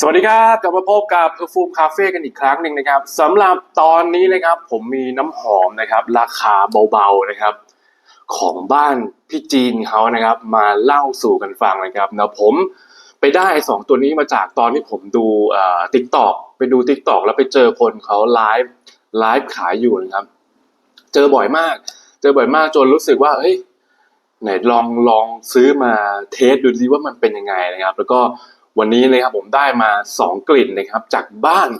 สวัสดีครับกลับมาพบกับ Perfume Cafe กันอีกครั้งหนึ่งนะครับสำหรับตอนนี้นะครับ ผมมีน้ำหอมนะครับ ราคาเบาๆนะครับ ของบ้านพี่จีนเขานะครับ มาเล่าสู่กันฟังนะครับนะผมไปได้สองตัวนี้มาจากตอนที่ผมดูเอ่อทิกตอกไปดูทิกตอกแล้วไปเจอคนเขาไลฟ์ไลฟ์ขายอยู่นะครับ เจอบ่อยมาก เจอบ่อยมากจนรู้สึกว่าเฮ้ยไหนลองลองซื้อมาเทสดูดิว่ามันเป็นยังไงนะครับ แล้วก็ วันนี้นะครับผมได้มาสองกลิ่นนะครับจากบ้าน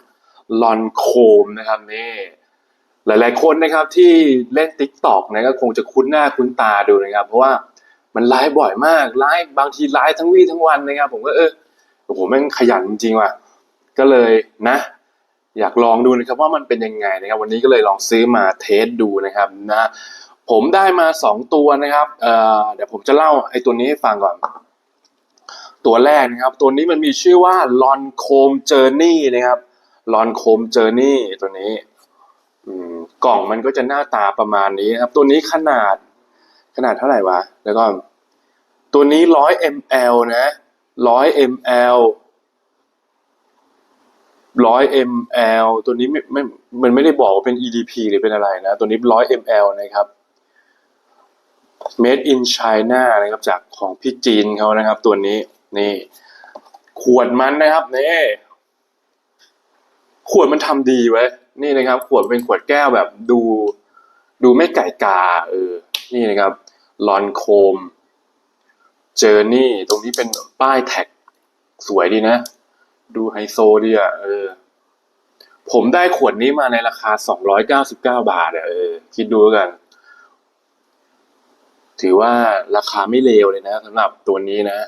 ลอนโคมนะครับนี่หลายๆคนนะครับที่เล่น t ิ k t o k นะก็คงจะคุ้นหน้าคุ้นตาดูนะครับ เพราะว่ามันไลฟ์บ่อยมากไลฟ์บางทีไลฟ์ทั้งวี่ทั้งวันนะครับ ผมก็เออโอ้โหแม่งขยันจริงว่ะก็เลยนะ อยากลองดูนะครับว่ามันเป็นยังไงนะครับ วันนี้ก็เลยลองซื้อมาเทสดูนะครับนะผมได้มาสองตัวนะครับเออเดี๋ยวผมจะเล่าไอ้ตัวนี้ให้ฟังก่อน ตัวแรกนะครับ ตัวนี้มันมีชื่อว่า Lon Comb Journey นะครับ Lon Comb Journey ตัวนี้กล่องมันก็จะหน้าตาประมาณนี้ครับ ตัวนี้ขนาดขนาดเท่าไหร่วะแล้วก็ ตัวนี้ร้อย ml นะร้อย ml ร้อย ml ตัวนี้ไม่ไม่มันไม่ได้บอกว่าเป็น EDP หรือเป็นอะไรนะ ตัวนี้ร้อย ml นะครับ made in China นะครับจากของพี่จีนเขานะครับ ตัวนี้ นี่ ขวดมันนะครับนี่ขวดมันทำดีไว้ นี่นะครับ ขวดเป็นขวดแก้วแบบดู ดูไม่ไก่กา เออ นี่นะครับลอนโคม เจอร์นี่ตรงนี้เป็นป้ายแท็ก สวยดีนะ ดูไฮโซดีอะเออ ผมได้ขวดนี้มาในราคา 299 บาทอะเออ คิดดูกัน ถือว่าราคาไม่เลวเลยนะสำหรับตัวนี้นะ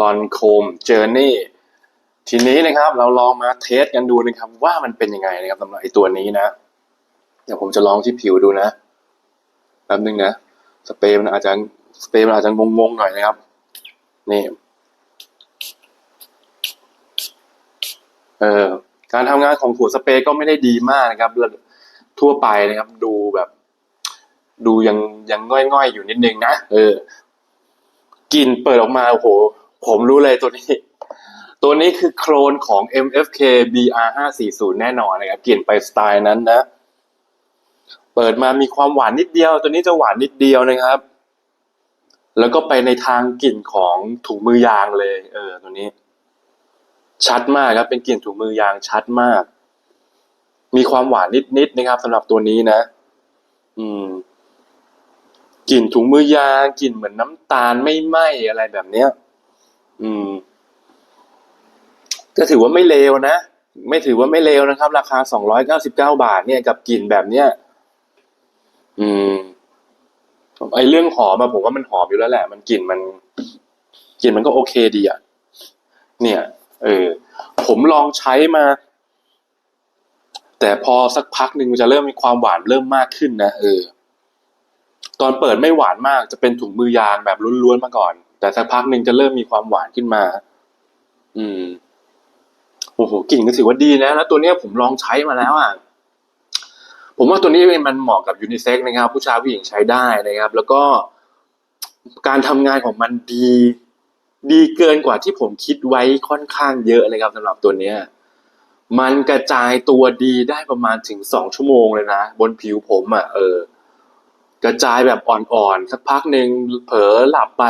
ลอนโคมเจอร์นี่ทีนี้นะครับเราลองมาเทสกันดูนะครับ ว่ามันเป็นยังไงนะครับสำหรับไอตัวนี้นะ เดี๋ยวผมจะลองที่ผิวดูนะแป๊บนึงนะสเปรย์มันอาจจะสเปรย์มันอาจจะงงๆหน่อยนะครับ นี่เออการทำงานของขวดสเปรย์ก็ไม่ได้ดีมากนะครับทั่วไปนะครับ ดูแบบ ดูยังยังง่อยๆอยู่นิดนึงนะเออกลิ่นเปิดออกมาโอ้โห ผมรู้เลยตัวนี้ ตัวนี้คือโคลนของ MFK BR 540แน่นอนนะครับกลิ่นไปสไตล์นั้นนะ เปิดมามีความหวานนิดเดียว ตัวนี้จะหวานนิดเดียวนะครับ แล้วก็ไปในทางกลิ่นของถุงมือยางเลย เออ ตัวนี้ ชัดมากครับ เป็นกลิ่นถุงมือยางชัดมาก มีความหวานนิดๆนะครับสำหรับตัวนี้นะ อืมกลิ่นถุงมือยางกลิ่นเหมือนน้ำตาลไม่ไหมอะไรแบบเนี้ย อืม ก็ถือว่าไม่เลวนะ ไม่ถือว่าไม่เลวนะครับ ราคาสองร้อยเก้าสิบเก้าบาทเนี่ยกับกลิ่นแบบเนี้ย อืมไอเรื่องหอมอะผมว่ามันหอมอยู่แล้วแหละ มันกลิ่นมันกลิ่นมันก็โอเคดีอะเนี่ย เออ ผมลองใช้มา แต่พอสักพักหนึ่งมันจะเริ่มมีความหวานเริ่มมากขึ้นนะเออ ตอนเปิดไม่หวานมากจะเป็นถุงมือยางแบบล้วนๆมาก่อน แต่สักพักหนึ่งจะเริ่มมีความหวานขึ้นมา อืม โอ้โหกลิ่นก็ถือว่าดีนะ แล้วตัวเนี้ยผมลองใช้มาแล้วอะ ผมว่าตัวนี้มันเหมาะกับยูนิเซ็กนะครับ ผู้ชายผู้หญิงใช้ได้นะครับ แล้วก็การทำงานของมันดี ดีเกินกว่าที่ผมคิดไว้ค่อนข้างเยอะเลยครับสำหรับตัวเนี้ย มันกระจายตัวดีได้ประมาณถึงสองชั่วโมงเลยนะ บนผิวผมอะเออกระจายแบบอ่อนๆสักพักหนึ่งเผลอหลับไป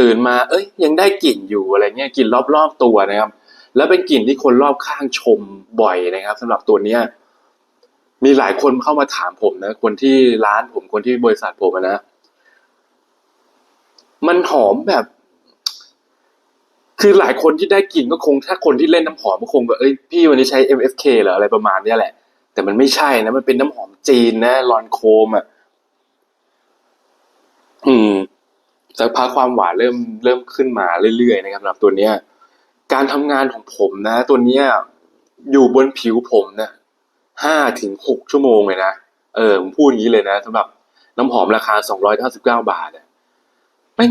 ตื่นมาเอ้ยยังได้กลิ่นอยู่อะไรเงี้ยกลิ่นรอบๆตัวนะครับ แล้วเป็นกลิ่นที่คนรอบข้างชมบ่อยนะครับสำหรับตัวเนี้ยมีหลายคนเข้ามาถามผมนะ คนที่ร้านผมคนที่บริษัทผมนะ มันหอมแบบ คือหลายคนที่ได้กลิ่นก็คง ถ้าคนที่เล่นน้ำหอมก็คงแบบเอ้ยพี่วันนี้ใช้ MFK เหรออะไรประมาณนี้แหละ แต่มันไม่ใช่นะ มันเป็นน้ำหอมจีนนะลอนโคมอะอืม สักพักความหวานเริ่มเริ่มขึ้นมาเรื่อยๆนะครับสำหรับตัวเนี้ยการทำงานของผมนะ ตัวเนี้ยอยู่บนผิวผมเนี่ยห้าถึงหกชั่วโมงเลยนะเออผมพูดอย่างนี้เลยนะสำหรับน้ำหอมราคาสองร้อยเก้าสิบเก้าบาทอะแม่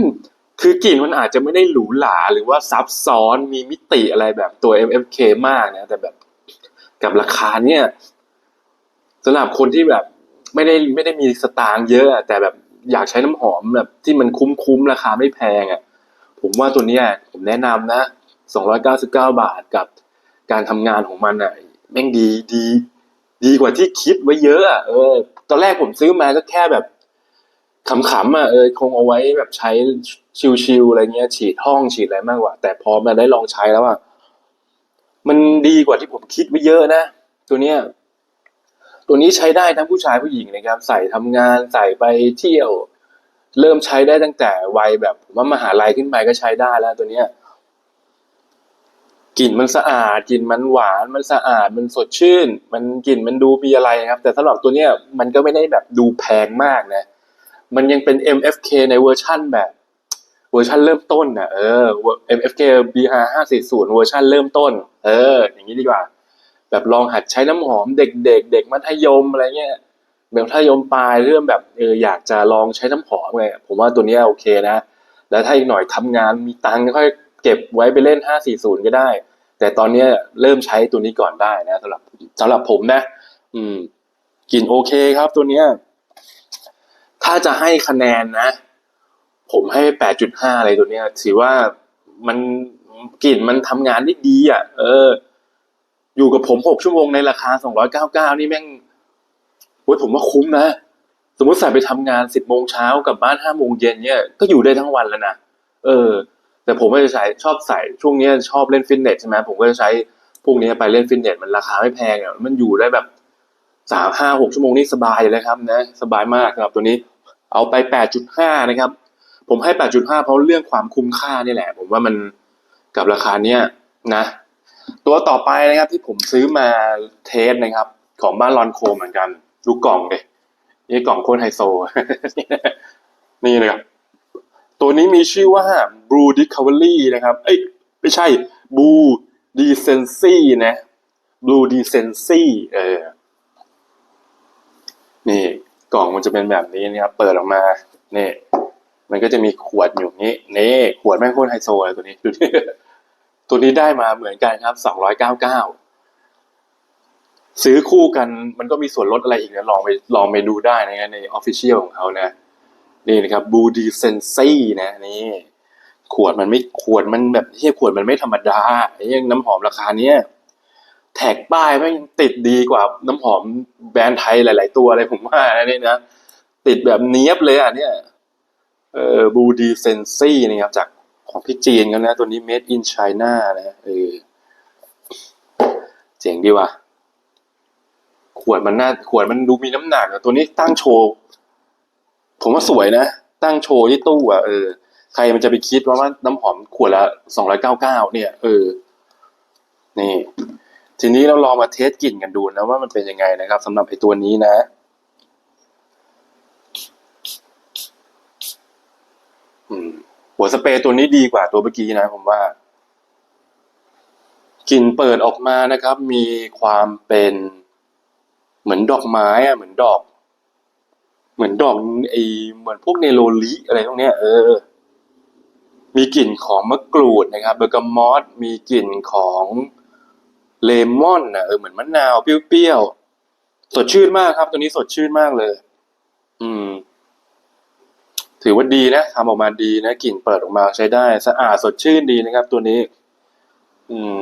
คือกลิ่นมันอาจจะไม่ได้หรูหราหรือว่าซับซ้อนมีมิติอะไรแบบตัว MFK มากนะ แต่แบบกับราคาเนี่ยสำหรับคนที่แบบไม่ได้ไม่ได้มีสตางค์เยอะแต่แบบ อยากใช้น้ำหอมแบบที่มันคุ้มคุ้มๆราคาไม่แพงอะผมว่าตัวเนี้ยผมแนะนำนะสองร้อยเก้าสิบเก้าบาทกับการทำงานของมันอะแม่งดีดี ดีกว่าที่คิดไว้เยอะอะเออ ตอนแรกผมซื้อมาก็แค่แบบขำๆอะเออคงเอาไว้แบบใช้ชิวๆอะไรเงี้ย ฉีดห้องฉีดอะไรมากกว่า แต่พอมาได้ลองใช้แล้วอะมันดีกว่าที่ผมคิดไว้เยอะนะตัวเนี้ย ตัวนี้ใช้ได้ทั้งผู้ชายผู้หญิงนะครับ ใส่ทำงานใส่ไปเที่ยว เริ่มใช้ได้ตั้งแต่วัยแบบผมว่ามหาลัยขึ้นไปก็ใช้ได้แล้วตัวเนี้ยกลิ่นมันสะอาดกลิ่นมันหวานมันสะอาดมันสดชื่น มันกลิ่นมันดูมีอะไรครับ แต่สำหรับตัวเนี้ยมันก็ไม่ได้แบบดูแพงมากนะ มันยังเป็น MFK ในเวอร์ชั่นแบบเวอร์ชันเริ่มต้นนะเออ MFK BR 540เวอร์ชันเริ่มต้น เออ อย่างนี้ดีกว่า แบบลองหัดใช้น้ำหอมเด็กๆเด็กมัธยมอะไรเงี้ยแบบมัธยมปลายเริ่มแบบเอออยากจะลองใช้น้ำหอมไงผมว่าตัวนี้โอเคนะ แล้วถ้าอีกหน่อยทำงานมีตังค์ค่อยเก็บไว้ไปเล่น 540 ก็ได้ แต่ตอนนี้เริ่มใช้ตัวนี้ก่อนได้นะสำหรับสำหรับผมนะ อืมกลิ่นโอเคครับตัวเนี้ย ถ้าจะให้คะแนนนะ ผมให้ 8.5 อะไรตัวเนี้ยถือว่ามันกลิ่นมันทำงานได้ดีอะ เออ อยู่กับผม6ชั่วโมงในราคา299นี่แม่งโอ้ยผมว่าคุ้มนะ สมมติใส่ไปทำงาน10โมงเช้ากลับบ้าน5โมงเย็นเนี่ยก็อยู่ได้ทั้งวันแล้วนะเออ แต่ผมก็จะใช้ชอบใส่ช่วงนี้ชอบเล่นฟิตเนสใช่ไหมผมก็จะใช้พวกนี้ไปเล่นฟิตเนสมันราคาไม่แพงอะมันอยู่ได้แบบสามห้าหกชั่วโมงนี่สบายเลยครับนะ สบายมากสำหรับตัวนี้ เอาไป8.5นะครับ ผมให้8.5เพราะเรื่องความคุ้มค่านี่แหละ ผมว่ามันกับราคาเนี้ยนะ ตัวต่อไปนะครับที่ผมซื้อมาเทสนะครับ ของบ้านลอนโคมเหมือนกัน ดูกล่องเลยนี่กล่องโคตรไฮโซ นี่นะครับ ตัวนี้มีชื่อว่า Blue Discovery นะครับ เอ้ย ไม่ใช่ Blue Decency นะ Blue Decency เออ นี่กล่องมันจะเป็นแบบนี้นะครับ เปิดออกมานี่มันก็จะมีขวดอยู่นี้นี่ขวดแม่งโคตรไฮโซเลยตัวนี้ดูดิ ตัวนี้ได้มาเหมือนกันครับสองร้อยเก้าเก้าซื้อคู่กันมันก็มีส่วนลดอะไรอีกนะลองไปลองไปดูได้นะในออฟฟิเชียลของเขานะ นี่นะครับบูดีเซนซี่นะ นี่ ขวดมันไม่ขวดมันแบบเฮียขวดมันไม่ธรรมดาไอ้ยังน้ำหอมราคาเนี้ยแท็กป้ายไม่งติดดีกว่าน้ำหอมแบรนด์ไทยหลาย ๆ ตัวเลยผมว่านะนี่นะติดแบบเนี้ยบเลยอะเนี่ยเออบูดีเซนซี่นะครับจาก ของพี่จีนกันนะตัวนี้ made in China นะเออเจ๋งดีว่ะขวดมันน่าขวดมันดูมีน้ำหนักอะตัวนี้ตั้งโชว์ผมว่าสวยนะ ตั้งโชว์ที่ตู้อะเออใครมันจะไปคิดว่าว่าน้ำหอมขวดละสองร้อยเก้าเก้าเนี่ย เออ นี่ ทีนี้เราลองมาเทสกลิ่นกันดูนะว่ามันเป็นยังไงนะครับสำหรับไอตัวนี้นะ อืม หัวสเปรย์ตัวนี้ดีกว่าตัวเมื่อกี้นะผมว่ากลิ่นเปิดออกมานะครับ มีความเป็นเหมือนดอกไม้อะเหมือนดอก เหมือนดอกไอเหมือนพวกเนโรลิอะไรพวกเนี้ยเออ มีกลิ่นของมะกรูดนะครับเบอร์กามอสมีกลิ่นของเลมอนนะเออเหมือนมะนาวเปรี้ยวๆสดชื่นมากครับ ตัวนี้สดชื่นมากเลย อืม ถือว่าดีนะทำออกมาดีนะกลิ่นเปิดออกมาใช้ได้สะอาดสดชื่นดีนะครับ ตัวนี้ อืม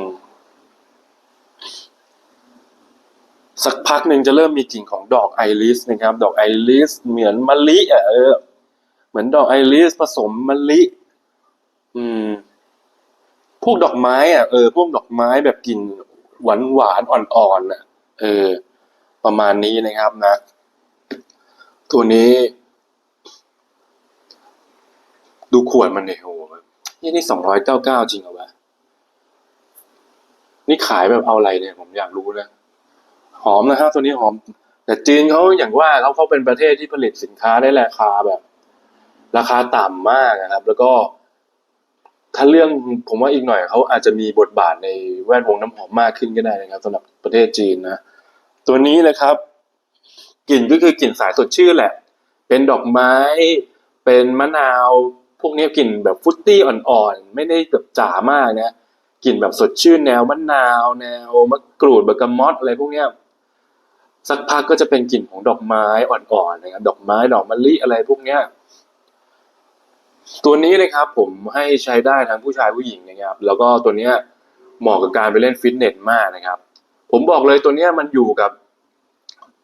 สักพักหนึ่งจะเริ่มมีกลิ่นของดอกไอริสนะครับ ดอกไอริสเหมือนมะลิอะเออเหมือนดอกไอริสผสมมะลิ อืม พวกดอกไม้อะเออพวกดอกไม้แบบกลิ่นหวานหวานๆอ่อนๆอะ เออ ประมาณนี้นะครับนะ ตัวนี้ ดูขวดมันเนี่ยโหนี่นี่สองร้อยเก้าเก้าจริงเหรอวะ นี่ขายแบบเอาอะไรเนี่ย ผมอยากรู้นะ หอมนะครับตัวนี้หอม แต่จีนเขาอย่างว่าเขาเขาเป็นประเทศที่ผลิตสินค้าได้ราคาแบบ ราคาต่ำมากนะครับ แล้วก็ถ้าเรื่องผมว่าอีกหน่อยเขาอาจจะมีบทบาทในแวดวงน้ำหอมมากขึ้นก็ได้นะครับสำหรับประเทศจีนนะตัวนี้นะครับกลิ่นก็คือกลิ่นสายสดชื่นแหละ เป็นดอกไม้ เป็นมะนาว พวกนี้กลิ่นแบบฟุตตี้อ่อนๆ ไม่ได้แบบจ๋ามากนะกลิ่นแบบสดชื่นแนวมะนาวแนวมะกรูดเบอร์กามอสอะไรพวกเนี้ยสักพักก็จะเป็นกลิ่นของดอกไม้อ่อนๆนะครับดอกไม้ดอกมะลิอะไรพวกเนี้ยตัวนี้เลยครับผมให้ใช้ได้ทั้งผู้ชายผู้หญิงนะครับ แล้วก็ตัวเนี้ยเหมาะกับการไปเล่นฟิตเนสมากนะครับ ผมบอกเลยตัวเนี้ยมันอยู่กับ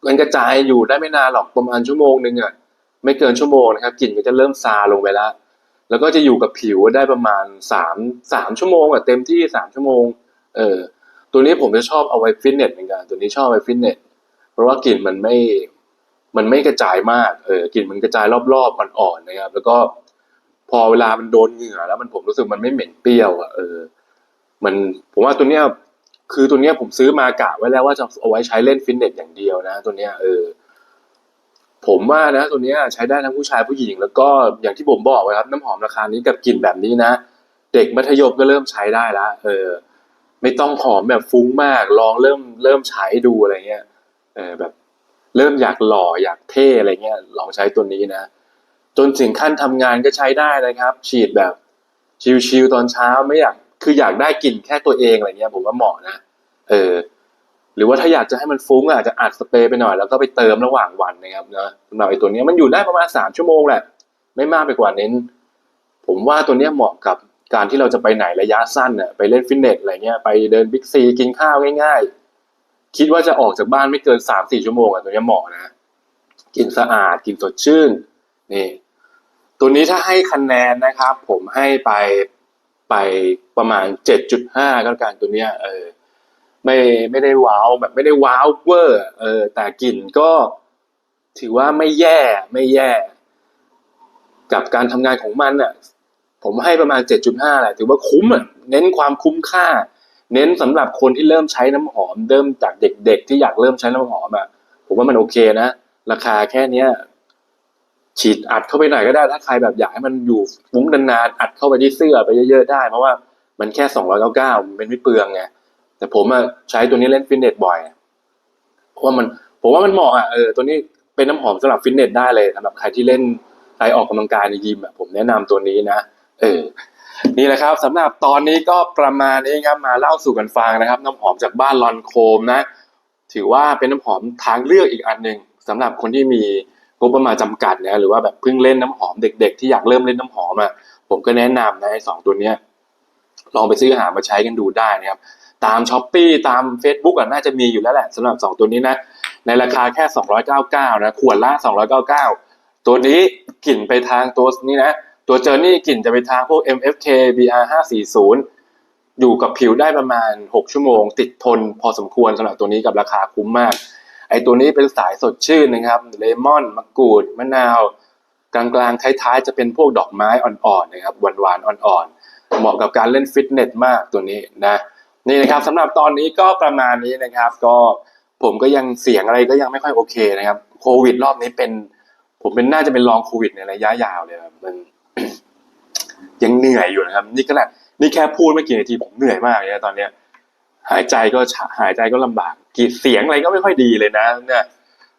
มันกระจายอยู่ได้ไม่นานหรอกประมาณชั่วโมงหนึ่งอะไม่เกินชั่วโมงนะครับกลิ่นก็จะเริ่มซาลงไปแล้ว แล้วก็จะอยู่กับผิวได้ประมาณสามสามชั่วโมงอะเต็มที่สามชั่วโมง เออตัวนี้ผมจะชอบเอาไว้ฟิตเนสเหมือนกันตัวนี้ชอบไว้ฟิตเนสเพราะว่ากลิ่นมันไม่มันไม่กระจายมากเออกลิ่นมันกระจายรอบๆอ่อนๆนะครับ แล้วก็พอเวลามันโดนเหงื่อแล้วมันผมรู้สึกมันไม่เหม็นเปรี้ยวอะเออ มันผมว่าตัวเนี้ยคือตัวเนี้ยผมซื้อมากะไว้แล้วว่าจะเอาไว้ใช้เล่นฟิตเนสอย่างเดียวนะ ตัวเนี้ยเออ ผมว่านะตัวนี้ใช้ได้ทั้งผู้ชายผู้หญิง แล้วก็อย่างที่ผมบอกไว้ครับ น้ำหอมราคานี้กับกลิ่นแบบนี้นะ เด็กมัธยมก็เริ่มใช้ได้ละเออ ไม่ต้องหอมแบบฟุ้งมาก ลองเริ่มเริ่มใช้ดูอะไรเงี้ยเออแบบเริ่มอยากหล่ออยากเท่อะไรเงี้ยลองใช้ตัวนี้นะ จนถึงขั้นทำงานก็ใช้ได้นะครับ ฉีดแบบชิลๆตอนเช้าไม่อยากคืออยากได้กลิ่นแค่ตัวเองอะไรเงี้ย ผมว่าเหมาะนะเออ หรือว่าถ้าอยากจะให้มันฟุ้งอาจจะอัดสเปรย์ไปหน่อยแล้วก็ไปเติมระหว่างวันนะครับนะสำหรับไอ้ตัวนี้มันอยู่ได้ประมาณสามชั่วโมงแหละ ไม่มากไปกว่านี้ผมว่าตัวนี้เหมาะกับการที่เราจะไปไหนระยะสั้นเนี่ยไปเล่นฟิตเนสอะไรเงี้ยไปเดินบิ๊กซีกินข้าวง่าย ๆ คิดว่าจะออกจากบ้านไม่เกินสามสี่ชั่วโมงอะตัวนี้เหมาะนะ กินสะอาดกินสดชื่นนี่ตัวนี้ถ้าให้คะแนนนะครับ ผมให้ไปไปประมาณเจ็ดจุดห้าก็แล้วกันตัวเนี้ยเออ ไม่ไม่ได้ว้าวแบบไม่ได้ว้าวเวอร์เออแต่กลิ่นก็ ถือว่าไม่แย่ไม่แย่ กับการทำงานของมันอะ ผมให้ประมาณ 7.5แหละถือว่าคุ้มอะเน้นความคุ้มค่า เน้นสำหรับคนที่เริ่มใช้น้ำหอม เริ่มจากเด็ก ๆ ที่อยากเริ่มใช้น้ำหอมอะผมว่ามันโอเคนะราคาแค่เนี้ยฉีดอัดเข้าไปหน่อยก็ได้ ถ้าใครแบบอยากให้มันอยู่ฟุ้งนานๆอัดเข้าไปที่เสื้อไปเยอะๆได้ เพราะว่ามันแค่299มันเป็นไม่เปลืองไง แต่ผมอะใช้ตัวนี้เล่นฟิตเนสบ่อยเพราะว่ามันผมว่ามันเหมาะอะเออตัวนี้เป็นน้ำหอมสำหรับฟิตเนสได้เลยสำหรับใครที่เล่นใครออกกำลังกายในยิมอะผมแนะนำตัวนี้นะเออนี่แหละครับสำหรับตอนนี้ก็ประมาณนี้ครับมาเล่าสู่กันฟังนะครับ น้ำหอมจากบ้านลอนโคมนะ ถือว่าเป็นน้ำหอมทางเลือกอีกอันหนึ่งสำหรับคนที่มีงบประมาณจำกัดนะหรือว่าแบบเพิ่งเล่นน้ำหอมเด็ก ๆ ที่อยากเริ่มเล่นน้ำหอมอะผมก็แนะนำนะไอ้สองตัวเนี้ยลองไปซื้อหามาใช้กันดูได้นะครับ ตามช้อปปีตาม Facebook อะน่าจะมีอยู่แล้วแหละสำหรับสองตัวนี้นะ ในราคาแค่ 299นะขวดละ 299 ตัวนี้กลิ่นไปทางตัวนี้นะ ตัวเจอร์นี่กลิ่นจะไปทางพวก MFK BR 540อยู่กับผิวได้ประมาณ 6 ชั่วโมง ติดทนพอสมควรสำหรับตัวนี้กับราคาคุ้มมาก ไอตัวนี้เป็นสายสดชื่นนะครับเลมอนมะกรูดมะนาวกลางๆท้ายๆจะเป็นพวกดอกไม้อ่อนๆนะครับหวานๆอ่อนๆเหมาะกับการเล่นฟิตเนสมากตัวนี้นะ นี่นะครับสำหรับตอนนี้ก็ประมาณนี้นะครับ ก็ผมก็ยังเสียงอะไรก็ยังไม่ค่อยโอเคนะครับโควิด รอบนี้เป็น ผมเป็นน่าจะเป็นลองโควิดในระยะยาวเลยครับมันยังเหนื่อยอยู่นะครับ นี่ขนาดนี่แค่พูดไม่กี่นาทีผมเหนื่อยมากเลยนะตอนเนี้ย หายใจก็หายใจก็ลำบากกีดเสียงอะไรก็ไม่ค่อยดีเลยนะ เนี่ย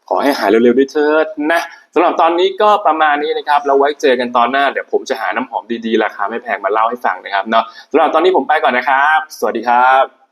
ขอให้หายเร็วๆด้วยเถิดนะสำหรับตอนนี้ก็ประมาณนี้นะครับเราไว้เจอกันตอนหน้าเดี๋ยวผมจะหาน้ำหอมดีๆราคาไม่แพงมาเล่าให้ฟังนะครับเนาะสำหรับตอนนี้ผมไปก่อนนะครับ สวัสดีครับ